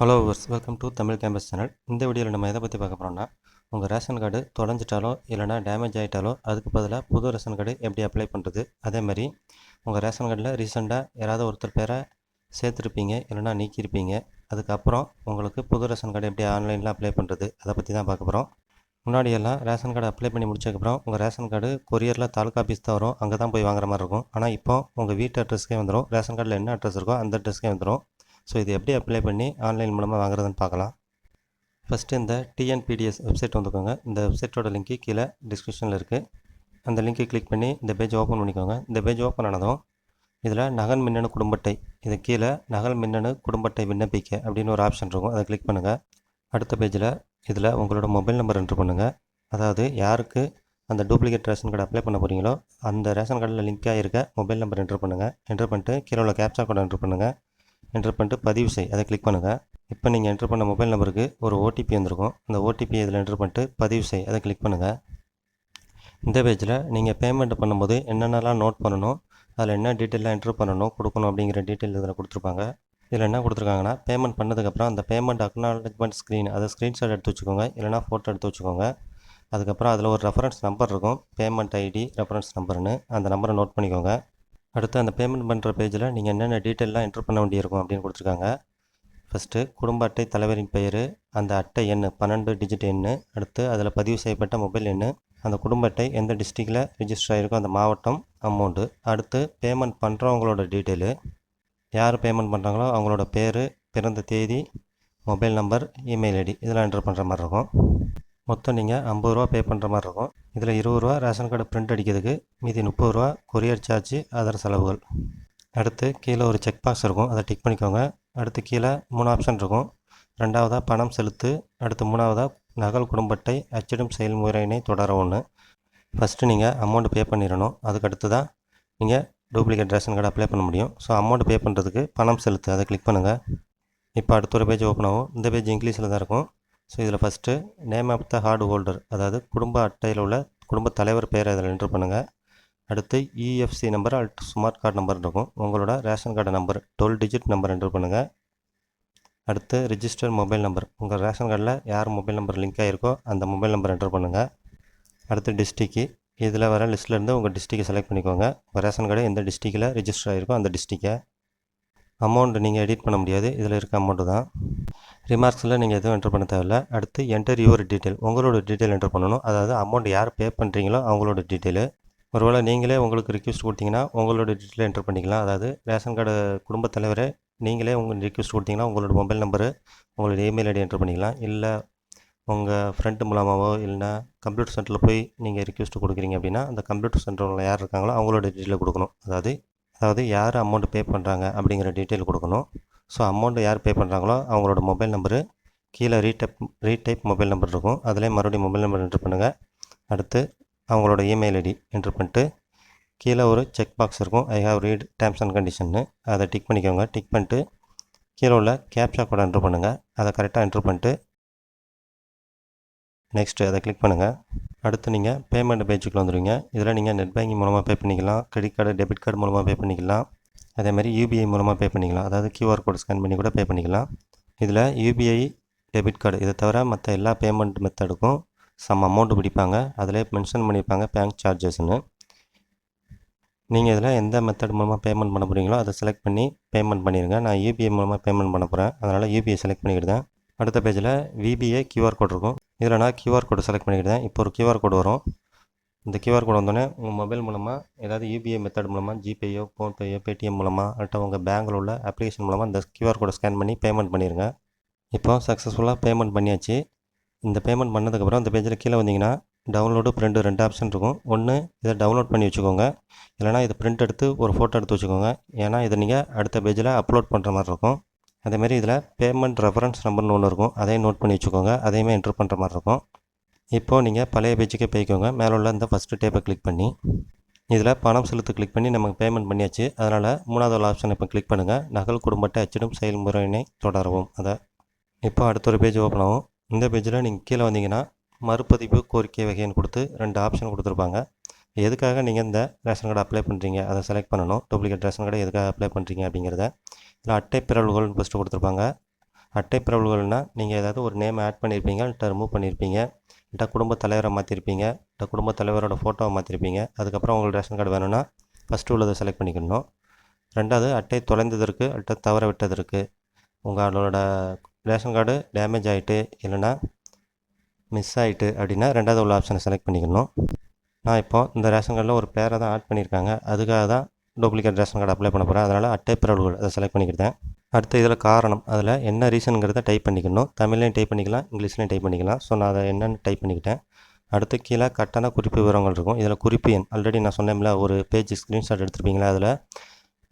Hello verse welcome to Tamil campus channel இந்த வீடியோவில் நம்ம எதை பற்றி பார்க்க போகிறோம்னா உங்கள் ரேஷன் கார்டு தொலைஞ்சிட்டாலோ இல்லைனா டேமேஜ் ஆகிட்டாலோ அதுக்கு பதிலாக புது ரேஷன் கார்டு எப்படி அப்ளை பண்ணுறது அதே மாதிரி உங்கள் ரேஷன் கார்டில் ரீசெண்டாக யாராவது ஒருத்தர் பேரை சேர்த்துருப்பீங்க இல்லைனா நீக்கியிருப்பீங்க அதுக்கப்புறம் உங்களுக்கு புது ரேஷன் கார்டு எப்படி ஆன்லைனில் அப்ளை பண்ணுறது அதை பற்றி தான் பார்க்க போகிறோம் முன்னாடியெல்லாம் ரேஷன் கார்டு அப்ளை பண்ணி முடிச்சதுக்கப்புறம் உங்கள் ரேஷன் கார்டு கொரியரில் தாலுக்கா ஆஃபீஸ் தான் வரும் அங்கே தான் போய் வாங்குற மாதிரி இருக்கும். ஆனால் இப்போ உங்கள் வீட்டு அட்ரஸ்க்கே வந்துடும் ரேஷன் கார்டில் என்ன அட்ரஸ் இருக்கோ அந்த அட்ரஸ்க்கே வந்துடும் ஸோ இது எப்படி அப்ளை பண்ணி ஆன்லைன் மூலமாக வாங்குறதுன்னு பார்க்கலாம். ஃபஸ்ட்டு இந்த டிஎன்பிடிஎஸ் வெப்சைட் வந்துக்கோங்க. இந்த வெப்சைட்டோட லிங்க்கு கீழே டிஸ்கிரிப்ஷனில் இருக்குது அந்த லிங்க்கை கிளிக் பண்ணி இந்த பேஜ் ஓப்பன் பண்ணிக்கோங்க. இந்த பேஜ் ஓப்பன் ஆனதும் இதில் நகல் மின்னணு குடும்பட்டை இது கீழே நகல் மின்னணு குடும்பட்டை விண்ணப்பிக்க அப்படின்னு ஒரு ஆப்ஷன் இருக்கும். அதை கிளிக் பண்ணுங்கள் அடுத்த பேஜில் இதில் உங்களோட மொபைல் நம்பர் என்ட்ரு பண்ணுங்கள் அதாவது யாருக்கு அந்த டூப்ளிகேட் ரேஷன் கார்டு அப்ளை பண்ண போகிறீங்களோ அந்த ரேஷன் கார்டில் லிங்க் ஆகியிருக்க மொபைல் நம்பர் என்ட்ரு பண்ணுங்கள் என்ட்ரு பண்ணிட்டு கீழே உள்ள கேப்சா கோட் என்ட்ரு பண்ணுங்கள் என்ட்ரு பண்ணிட்டு பதிவு செய். அதை கிளிக் பண்ணுங்கள் இப்போ நீங்கள் என்ட்ரு பண்ண மொபைல் நம்பருக்கு ஒரு ஓடிபி வந்திருக்கும். அந்த ஓடிபி இதில் என்ட்ரு பண்ணிட்டு பதிவு செய். அதை கிளிக் பண்ணுங்கள் இந்த பேஜில் நீங்கள் பேமெண்ட் பண்ணும்போது என்னென்னலாம் நோட் பண்ணணும் அதில் என்ன டீட்டெயிலாக என்ட்ரு பண்ணணும் கொடுக்கணும் அப்படிங்கிற டீட்டெயில் இதில் கொடுத்துருப்பாங்க. இதில் என்ன கொடுத்துருக்காங்கன்னா பேமெண்ட் பண்ணதுக்கப்புறம் அந்த பேமெண்ட் அக்னாலஜ்மெண்ட் ஸ்க்ரீன் அதை ஸ்க்ரீன்ஷாட் எடுத்து வச்சுக்கோங்க. இல்லைனா ஃபோட்டோ எடுத்து வச்சுக்கோங்க. அதுக்கப்புறம் அதில் ஒரு ரெஃபரன்ஸ் நம்பர் இருக்கும். பேமெண்ட் ஐடி ரெஃபரன்ஸ் நம்பர்னு அந்த நம்பரை நோட் பண்ணிக்கோங்க. அடுத்து அந்த பேமெண்ட் பண்ணுற பேஜில் நீங்கள் என்னென்ன டீட்டெயிலாம் என்ட்ரு பண்ண வேண்டியிருக்கும் அப்படின்னு கொடுத்துருக்காங்க. ஃபஸ்ட்டு குடும்ப அட்டை தலைவரின் பெயர் அந்த அட்டை எண் பன்னெண்டு டிஜிட் எண் அடுத்து அதில் பதிவு செய்யப்பட்ட மொபைல் எண் அந்த குடும்ப அட்டை எந்த டிஸ்ட்ரிக்டில் ரிஜிஸ்டர் ஆகிருக்கோ அந்த மாவட்டம் அமௌண்ட்டு அடுத்து பேமெண்ட் பண்ணுறவங்களோட டீட்டெயிலு யார் பேமெண்ட் பண்ணுறாங்களோ அவங்களோட பேர் பிறந்த தேதி மொபைல் நம்பர் இமெயில் ஐடி இதெல்லாம் என்ட்ரு பண்ணுற மாதிரி இருக்கும். மொத்தம் நீங்கள் ஐம்பது ரூபா பே பண்ணுற மாதிரி இருக்கும். இதில் இருபது ரூபா ரேஷன் கார்டு பிரிண்ட் அடிக்கிறதுக்கு மீதி முப்பது ரூபா கொரியர் சார்ஜ் அதர் செலவுகள். அடுத்து கீழே ஒரு செக் பாக்ஸ் இருக்கும். அதை டிக் பண்ணிக்கோங்க. அடுத்து கீழே மூணு ஆப்ஷன் இருக்கும். ரெண்டாவதாக பணம் செலுத்து. அடுத்து மூணாவதாக நகல் குடும்பத்தை அச்சிடும் செயல்முறையினை தொடர ஒன்று ஃபஸ்ட்டு நீங்கள் அமௌண்ட் பே பண்ணிடணும். அதுக்கு அடுத்து தான் நீங்கள் டூப்ளிகேட் ரேஷன் கார்டு அப்ளை பண்ண முடியும். ஸோ அமௌண்ட் பே பண்ணுறதுக்கு பணம் செலுத்து. அதை கிளிக் பண்ணுங்கள் இப்போ அடுத்த ஒரு பேஜ் ஓப்பன் ஆகும். இந்த பேஜ் இங்கிலீஷில் தான் இருக்கும். ஸோ இதில் first name of the card holder அதாவது குடும்ப அட்டையில் உள்ள குடும்ப தலைவர் பேரை இதில் என்ட்ரு பண்ணுங்கள் அடுத்து இஎஃப்சி நம்பர் அல்ட் ஸ்மார்ட் கார்டு நம்பர் இருக்கும். உங்களோட ration card number twelve digit number enter பண்ணுங்கள் அடுத்து ரிஜிஸ்டர் மொபைல் நம்பர் உங்கள் ரேஷன் கார்டில் யார் மொபைல் நம்பர் லிங்க் ஆகிருக்கோ அந்த மொபைல் நம்பர் என்ட்ரு பண்ணுங்கள் அடுத்து டிஸ்ட்ரிக்கு இதில் வர லிஸ்ட்லேருந்து உங்கள் டிஸ்ட்ரிக்கை செலக்ட் பண்ணிக்கோங்க. உங்கள் ரேஷன் கார்டு எந்த டிஸ்ட்ரிக்டில் ரிஜிஸ்டர் ஆகிருக்கோ அந்த டிஸ்ட்ரிக்கை அமௌண்ட் நீங்கள் எடிட் பண்ண முடியாது. இதில் இருக்க அமௌண்ட்டு தான். ரிமார்க்ஸில் நீங்கள் எதுவும் என்ட்ரு பண்ண தேவையில்ல. அடுத்து என்டர் யுவர் டீட்டெயில் உங்களோட டீட்டெயில் என்ட்ரு பண்ணணும். அதாவது அமௌண்ட் யார் பே பண்ணுறீங்களோ அவங்களோட டீட்டெயிலு ஒருவேளை நீங்களே உங்களுக்கு ரிக்வஸ்ட் கொடுத்தீங்கன்னா உங்களோட டீட்டெயில் என்ட்ரு பண்ணிக்கலாம். அதாவது ரேஷன் கார்டு குடும்பத் தலைவரை நீங்களே உங்கள் ரிக்வஸ்ட் கொடுத்தீங்கன்னா உங்களோட மொபைல் நம்பரு உங்களோட இமெயில் ஐடி என்ட்ரு பண்ணிக்கலாம். இல்லை உங்கள் ஃப்ரெண்டு மூலமாகவோ இல்லைனா கம்ப்யூட்டர் சென்டரில் போய் நீங்கள் ரிக்வஸ்ட் கொடுக்குறீங்க அப்படின்னா அந்த கம்ப்யூட்டர் சென்டரில் யார் இருக்காங்களோ அவங்களோட டீட்டெயில் கொடுக்கணும். அதாவது அதாவது யார் அமௌண்ட் பே பண்ணுறாங்க அப்படிங்கிற டீட்டெயில் கொடுக்கணும். ஸோ அமௌண்ட்டு யார் பே பண்ணுறாங்களோ அவங்களோட மொபைல் நம்பரு கீழே ரீடைப் ரீடைப் மொபைல் நம்பர் இருக்கும். அதிலே மறுபடியும் மொபைல் நம்பர் என்ட்ரு பண்ணுங்கள் அடுத்து அவங்களோட இமெயில் ஐடி என்ட்ரு பண்ணிட்டு கீழே ஒரு செக் பாக்ஸ் இருக்கும். I have read terms and கண்டிஷன்னு அதை டிக் பண்ணிக்கோங்க. டிக் பண்ணிட்டு கீழே உள்ள கேப்ஷா கூட என்ட்ரு பண்ணுங்கள் அதை கரெக்டாக என்ட்ரு பண்ணிட்டு நெக்ஸ்ட்டு அதை கிளிக் பண்ணுங்கள் அடுத்து நீங்கள் பேமெண்ட் பேஜுக்கு வந்துடுவீங்க இதில் நீங்கள் நெட் பேங்கிங் மூலமாக பே பண்ணிக்கலாம். கிரெடிட் கார்டு டெபிட் கார்டு மூலமாக பே பண்ணிக்கலாம். அதேமாதிரி யூபிஐ மூலமாக பே பண்ணிக்கலாம். அதாவது கியூஆர் கோட் ஸ்கேன் பண்ணி கூட பே பண்ணிக்கலாம். இதில் யூபிஐ டெபிட் கார்டு இதை தவிர மற்ற எல்லா பேமெண்ட் மெத்தடுக்கும் சம் அமௌண்ட்டு பிடிப்பாங்க. அதிலே மென்ஷன் பண்ணியிருப்பாங்க பேங்க் சார்ஜஸ்ன்னு நீங்கள் இதில் எந்த மெத்தட் மூலமாக பேமெண்ட் பண்ண போகிறீங்களோ அதை செலக்ட் பண்ணி பேமெண்ட் பண்ணிடுங்க நான் யூபிஐ மூலமாக பேமெண்ட் பண்ண போகிறேன் அதனால் யூபிஐ செலக்ட் பண்ணிக்கிட்டேன் அடுத்த பேஜில் விபிஏ கியூஆர் கோட் இருக்கும். இதில் நான் கியூஆர் கோடு செலக்ட் பண்ணிக்கிட்டேன் இப்போ ஒரு கியூஆர் கோடு வரும். இந்த கியூஆர் கோடு வந்தோடனே உங்கள் மொபைல் மூலமாக ஏதாவது யூபிஐ மெத்தட் மூலமாக ஜிபேயோ ஃபோன்பேயோ பேடிஎம் மூலமாக அல்லட்டா உங்கள் பேங்கில் உள்ள அப்ளிகேஷன் மூலமாக இந்த கியூஆர் கோடை ஸ்கேன் பண்ணி பேமெண்ட் பண்ணிடுங்க இப்போ சக்ஸஸ்ஃபுல்லாக பேமெண்ட் பண்ணியாச்சு. இந்த பேமெண்ட் பண்ணதுக்கப்புறம் இந்த பேஜில் கீழே வந்தீங்கன்னா டவுன்லோடு ப்ரிண்ட்டு ரெண்டு ஆப்ஷன் இருக்கும். ஒன்று இதை டவுன்லோட் பண்ணி வச்சுக்கோங்க. இல்லைனா இதை பிரிண்ட் எடுத்து ஒரு ஃபோட்டோ எடுத்து வச்சுக்கோங்க. ஏன்னா இதை நீங்கள் அடுத்த பேஜில் அப்லோட் பண்ணுற மாதிரி இருக்கும். அதேமாரி இதில் பேமெண்ட் ரெஃபரன்ஸ் நம்பர்னு ஒன்று இருக்கும். அதையும் நோட் பண்ணி வச்சுக்கோங்க. அதையுமே என்ட்ரு பண்ணுற மாதிரி இருக்கும். இப்போது நீங்கள் பழைய பேஜுக்கே போய்க்கோங்க. மேலே உள்ள இந்த ஃபஸ்ட்டு டேப்பை கிளிக் பண்ணி இதில் பணம் செலுத்து கிளிக் பண்ணி நமக்கு பேமெண்ட் பண்ணியாச்சு. அதனால் மூணாவது ஆப்ஷன் இப்போ கிளிக் பண்ணுங்கள் நகல் குடும்பத்தை அச்சிடும் செயல்முறையினை தொடரவும். அதை இப்போ அடுத்த ஒரு பேஜ் ஓப்பன் ஆகும். இந்த பேஜில் நீங்கள் கீழே வந்தீங்கன்னா மறுபதிப்பு கோரிக்கை வகைன்னு கொடுத்து ரெண்டு ஆப்ஷன் கொடுத்துருப்பாங்க. எதுக்காக நீங்கள் இந்த ரேஷன் கார்டு அப்ளை பண்ணுறீங்க அதை செலக்ட் பண்ணணும். டூப்ளிகேட் ரேஷன் கார்டு எதுக்காக அப்ளை பண்ணுறீங்க அப்படிங்கிறத. இதில் அட்டை பிறவுகள்னு ஃபஸ்ட்டு கொடுத்துருப்பாங்க. அட்டை பிறவுகள்னால் நீங்கள் ஏதாவது ஒரு நேம் ஆட் பண்ணியிருப்பீங்க இல்லை ரிமூவ் பண்ணியிருப்பீங்க இல்லை குடும்ப தலைவரை மாற்றிருப்பீங்க இல்லை குடும்ப தலைவரோட ஃபோட்டோவை மாற்றிருப்பீங்க அதுக்கப்புறம் உங்களுக்கு ரேஷன் கார்டு வேணும்னா ஃபஸ்ட்டு உள்ளதை செலக்ட் பண்ணிக்கணும். ரெண்டாவது அட்டை தொலைந்ததற்கு அட்டை தவற விட்டதற்கு உங்களோட ரேஷன் கார்டு டேமேஜ் ஆகிட்டு இல்லைன்னா மிஸ் ஆகிட்டு அப்படின்னா ரெண்டாவது உள்ள ஆப்ஷனை செலக்ட் பண்ணிக்கணும். நான் இப்போ இந்த ரேஷன் கார்டில் ஒரு பேரை தான் ஆட் பண்ணியிருக்காங்க. அதுக்காக தான் டூப்ளிகேட் ரேஷன் கார்டு அப்ளை பண்ண போகிறேன் அதனால் அட்டை பிறவுகள் அதை செலக்ட் பண்ணிக்கிட்டேன் அடுத்து இதில் காரணம் அதில் என்ன ரீசனுங்கிறத டைப் பண்ணிக்கணும். தமிழ்லையும் டைப் பண்ணிக்கலாம் இங்கிலீஷ்லையும் டைப் பண்ணிக்கலாம். ஸோ நான் அதை என்னென்னு டைப் பண்ணிக்கிட்டேன். அடுத்து கீழே கட்டண குறிப்பு விவரங்கள் இருக்கும். இதில் குறிப்பு எண் ஆல்ரெடி நான் சொன்னேன்ல ஒரு பேஜ் ஸ்க்ரீன்ஷாட் எடுத்துருப்பீங்களா அதில்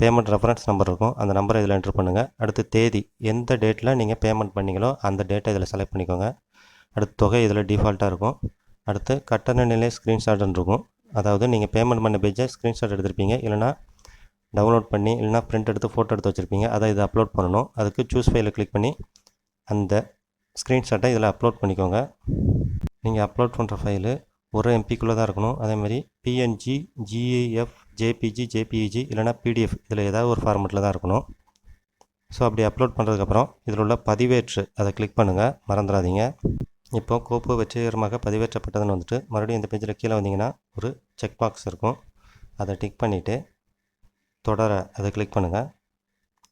பேமெண்ட் ரெஃபரன்ஸ் நம்பர் இருக்கும். அந்த நம்பரை இதில் என்ட்ரு பண்ணுங்கள் அடுத்து தேதி எந்த டேட்டில் நீங்கள் பேமெண்ட் பண்ணீங்களோ அந்த டேட்டை இதில் செலக்ட் பண்ணிக்கோங்க. அடுத்து தொகை இதில் டிஃபால்ட்டாக இருக்கும். அடுத்து கட்டண நிலை ஸ்க்ரீன்ஷாட்னு இருக்கும். அதாவது நீங்கள் பேமெண்ட் பண்ண பேஜை ஸ்க்ரீன்ஷாட் எடுத்திருப்பீங்க. இல்லைனா டவுன்லோட் பண்ணி இல்லைனா பிரிண்ட் எடுத்து ஃபோட்டோ எடுத்து வச்சுருப்பீங்க. அதை இதை அப்லோட் பண்ணணும். அதுக்கு சூஸ் ஃபைலில் கிளிக் பண்ணி அந்த ஸ்க்ரீன்ஷாட்டை இதில் அப்லோட் பண்ணிக்கோங்க. நீங்கள் அப்லோட் பண்ணுற ஃபைலு ஒரு எம்பிக்குள்ளே தான் இருக்கணும். அதேமாதிரி பிஎன்ஜி ஜிஏஎஃப் ஜேபிஜி ஜேபிஇஜி இல்லைனா பிடிஎஃப் இதில் ஏதாவது ஒரு ஃபார்மெட்டில் தான் இருக்கணும். ஸோ அப்படி அப்லோட் பண்ணுறதுக்கப்புறம் இதில் உள்ள பதிவேற்று அதை கிளிக் பண்ணுங்கள் மறந்துடாதீங்க. இப்போ கோப்பு வெற்றிகரமாக பதிவேற்றப்பட்டதுன்னு வந்துட்டு மறுபடியும் இந்த பேஜில் கீழே வந்தீங்கன்னா ஒரு செக் பாக்ஸ் இருக்கும். அதை டிக் பண்ணிவிட்டு தொடர அதை கிளிக் பண்ணுங்கள்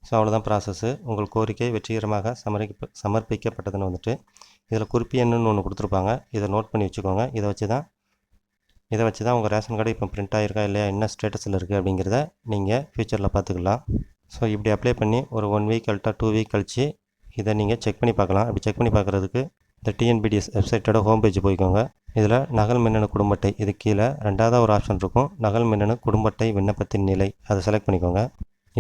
ஸோ அவ்வளோதான் ப்ராசஸ்ஸு உங்கள் கோரிக்கை வெற்றிகரமாக சமர்ப்ப சமர்ப்பிக்கப்பட்டதுன்னு வந்துட்டு இதில் குறிப்பு எண்ணுன்னு ஒன்று கொடுத்துருப்பாங்க. இதை நோட் பண்ணி வச்சுக்கோங்க. இதை வச்சு தான் இதை வச்சு தான் உங்கள் ரேஷன் கார்டு இப்போ பிரிண்ட் ஆகிருக்கா இல்லையா என்ன ஸ்டேட்டஸில் இருக்குது அப்படிங்கிறத நீங்கள் ஃப்யூச்சரில் பார்த்துக்கலாம். ஸோ இப்படி அப்ளை பண்ணி ஒரு ஒன் வீக் கழிட்டா டூ வீக் கழித்து இதை நீங்கள் செக் பண்ணி பார்க்கலாம். அப்படி செக் பண்ணி பார்க்குறதுக்கு இந்த டிஎன்பிடிஎஸ் வெப்சைட்டோட ஹோம் பேஜ் போய்க்கோங்க. இதில் நகல் மின்னணு குடும்ப அட்டை இது கீழே ரெண்டாவது ஒரு ஆப்ஷன் இருக்கும். நகல் மின்னணு குடும்ப அட்டை விண்ணப்பத்தின் நிலை அதை செலக்ட் பண்ணிக்கோங்க.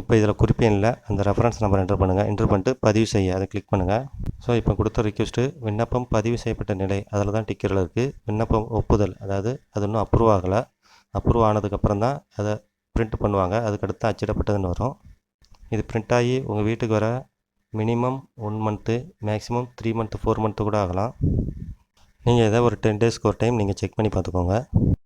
இப்போ இதில் குறிப்பு அந்த ரெஃபரன்ஸ் நம்பர் என்ட்ரு பண்ணுங்கள் என்ட்ரு பண்ணிட்டு பதிவு செய்ய அதை கிளிக் பண்ணுங்கள் ஸோ இப்போ கொடுத்த ரிக்வெஸ்ட்டு விண்ணப்பம் பதிவு செய்யப்பட்ட நிலை அதில் தான் டிக்கரில் இருக்குது விண்ணப்பம் ஒப்புதல் அதாவது அது இன்னும் அப்ரூவ் ஆகலை. அப்ரூவ் ஆனதுக்கப்புறம் தான் அதை பிரிண்ட் பண்ணுவாங்க. அதுக்கடுத்து அச்சிடப்பட்டதுன்னு வரும். இது பிரிண்ட் ஆகி உங்கள் வீட்டுக்கு வர minimum one month maximum three month four month கூட ஆகலாம். நீங்கள் இதை ஒரு டென் டேஸ்க்கு ஒரு டைம் நீங்கள் செக் பண்ணி பார்த்துக்கோங்க.